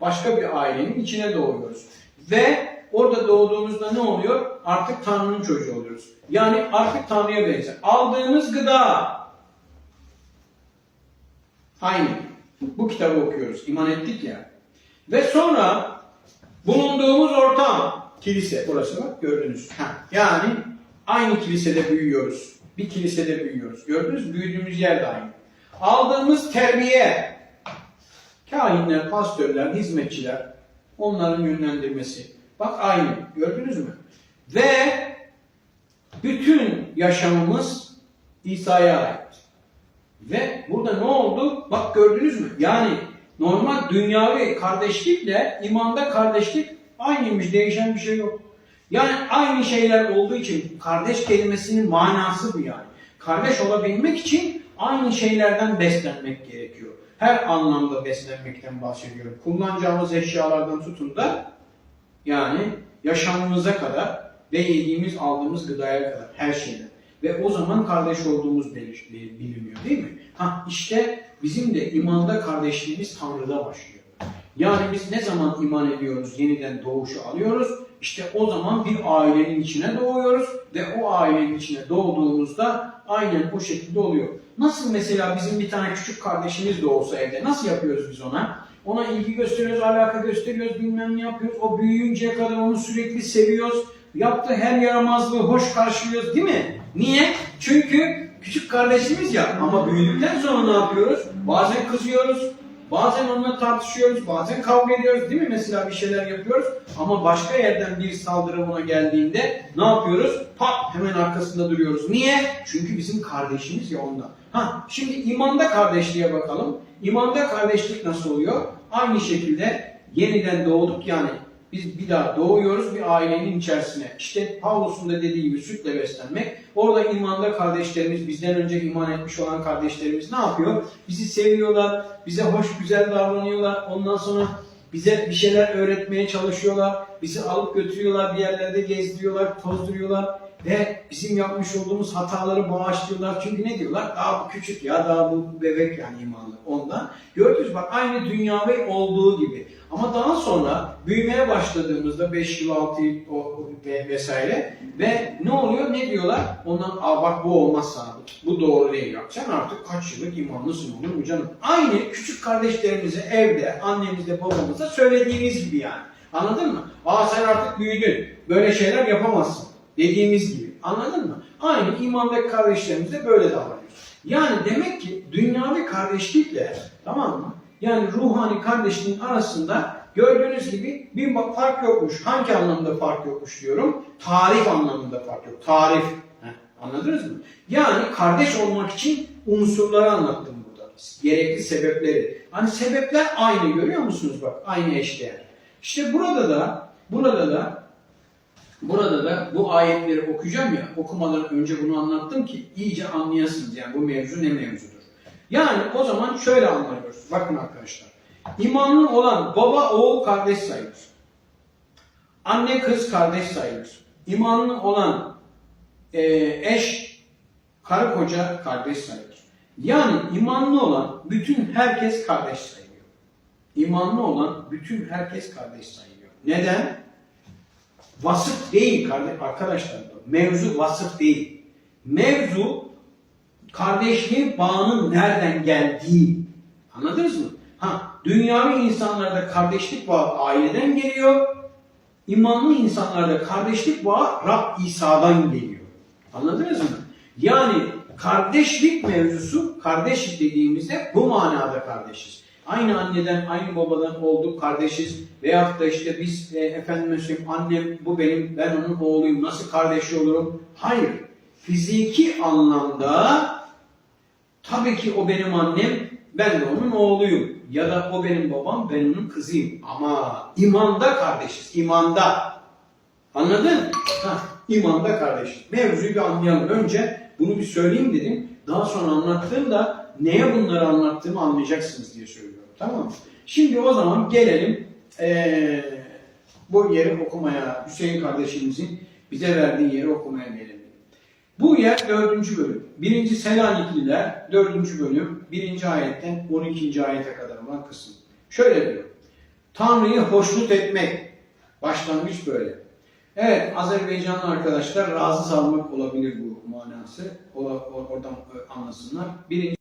Başka bir ailenin içine doğuyoruz. Ve orada doğduğumuzda ne oluyor? Artık Tanrı'nın çocuğu oluyoruz. Yani artık Tanrı'ya benzer. Aldığımız gıda aynı. Bu kitabı okuyoruz. İman ettik ya. Ve sonra bulunduğumuz ortam kilise. Burası bak gördünüz. Ha, yani aynı kilisede büyüyoruz. Bir kilisede büyüyoruz. Gördünüz mü? Büyüdüğümüz yer de aynı. Aldığımız terbiye kahinler, pastörler, hizmetçiler onların yönlendirmesi. Bak aynı. Gördünüz mü? Ve bütün yaşamımız İsa'ya ait. Ve burada ne oldu? Bak gördünüz mü? Yani normal dünyavi kardeşlikle imanda kardeşlik aynıymış. Değişen bir şey yok. Yani aynı şeyler olduğu için kardeş kelimesinin manası bu yani. Kardeş olabilmek için aynı şeylerden beslenmek gerekiyor. Her anlamda beslenmekten bahsediyorum. Kullanacağımız eşyalardan tutun da yani yaşamımıza kadar ve yediğimiz aldığımız gıdaya kadar her şeyden. Ve o zaman kardeş olduğumuz belir- biliniyor değil mi? Ha işte bizim de imanda kardeşliğimiz Tanrı'da başlıyor. Yani biz ne zaman iman ediyoruz, yeniden doğuşu alıyoruz? İşte o zaman bir ailenin içine doğuyoruz ve o ailenin içine doğduğumuzda aynen o şekilde oluyor. Nasıl mesela bizim bir tane küçük kardeşimiz de olsa evde nasıl yapıyoruz biz ona? Ona ilgi gösteriyoruz, alaka gösteriyoruz, bilmem ne yapıyoruz. O büyüyünceye kadar onu sürekli seviyoruz. Yaptığı her yaramazlığı hoş karşılıyoruz değil mi? Niye? Çünkü küçük kardeşimiz ya ama büyüdükten sonra ne yapıyoruz? Bazen kızıyoruz, bazen onunla tartışıyoruz, bazen kavga ediyoruz değil mi? Mesela bir şeyler yapıyoruz ama başka yerden bir saldırı ona geldiğinde ne yapıyoruz? Pat hemen arkasında duruyoruz. Niye? Çünkü bizim kardeşimiz ya ondan. Ha, şimdi imanda kardeşliğe bakalım. İmanda kardeşlik nasıl oluyor? Aynı şekilde yeniden doğduk yani biz bir daha doğuyoruz bir ailenin içerisine. İşte Pavlus'un da dediği gibi sütle beslenmek. Orada imanda kardeşlerimiz, bizden önce iman etmiş olan kardeşlerimiz ne yapıyor? Bizi seviyorlar, bize hoş güzel davranıyorlar. Ondan sonra bize bir şeyler öğretmeye çalışıyorlar. Bizi alıp götürüyorlar, bir yerlerde gezdiriyorlar, tozduruyorlar. Ve bizim yapmış olduğumuz hataları bağışlıyorlar. Çünkü ne diyorlar? Daha bu küçük ya, daha bu bebek yani imanlı. Ondan. Gördünüz bak aynı dünyavi olduğu gibi. Ama daha sonra büyümeye başladığımızda 5 yıl, 6 yıl ve vesaire ve ne oluyor? Ne diyorlar? Ondan Aa bak bu olmaz sana. Bu doğru değil. Ya. Sen artık kaç yıllık imanlısın olur mu canım? Aynı küçük kardeşlerimize evde, annemizle, babamıza söylediğimiz gibi yani. Anladın mı? Aa sen artık büyüdün. Böyle şeyler yapamazsın. Dediğimiz gibi. Anladın mı? Aynı imandaki kardeşlerimiz de böyle davranıyoruz. Yani demek ki dünyavi kardeşlikle tamam mı? Yani ruhani kardeşliğin arasında gördüğünüz gibi bir fark yokmuş. Hangi anlamda fark yokmuş diyorum? Tarif anlamında fark yok. Tarif. Heh, anladınız mı? Yani kardeş olmak için unsurları anlattım burada. Gerekli sebepleri. Hani sebepler aynı görüyor musunuz bak? Aynı eşdeğer. İşte burada da burada da Burada da bu ayetleri okuyacağım ya, okumadan önce bunu anlattım ki iyice anlayasınız yani bu mevzu ne mevzudur. Yani o zaman şöyle anlıyoruz. Bakın arkadaşlar. İmanlı olan baba oğul kardeş sayılır. Anne kız kardeş sayılır. İmanlı olan e, eş karı koca kardeş sayılır. Yani imanlı olan bütün herkes kardeş sayılıyor. İmanlı olan bütün herkes kardeş sayılıyor. Neden? Vasıf değil kardeş, arkadaşlar. Mevzu vasıf değil. Mevzu kardeşliğin bağının nereden geldiği. Anladınız mı? Ha, dünyavi insanlarda kardeşlik bağı aileden geliyor. İmanlı insanlarda kardeşlik bağı Rab İsa'dan geliyor. Anladınız mı? Yani kardeşlik mevzusu, kardeşlik dediğimizde bu manada kardeşiz. Aynı anneden, aynı babadan olduk, kardeşiz. Veyahut da işte biz e, efendime söyleyeyim annem bu benim, ben onun oğluyum, nasıl kardeşi olurum? Hayır. Fiziki anlamda tabii ki o benim annem, ben de onun oğluyum. Ya da o benim babam, ben onun kızıyım. Ama imanda kardeşiz, imanda. Anladın? Ha, imanda kardeşiz. Mevzuyu bir anlayalım. Önce bunu bir söyleyeyim dedim. Daha sonra anlattığımda neye bunları anlattığımı anlayacaksınız diye söylüyorum. Tamam mı? Şimdi o zaman gelelim eee, bu yeri okumaya, Hüseyin kardeşimizin bize verdiği yeri okumaya gelelim. Bu yer dördüncü bölüm. Birinci Selanikliler dördüncü bölüm. Birinci ayetten 12. ayete kadar olan kısım. Şöyle diyor. Tanrı'yı hoşnut etmek. Başlangıç böyle. Evet, Azerbaycanlı arkadaşlar razı salmak olabilir bu manası. Oradan anlasınlar. Birinci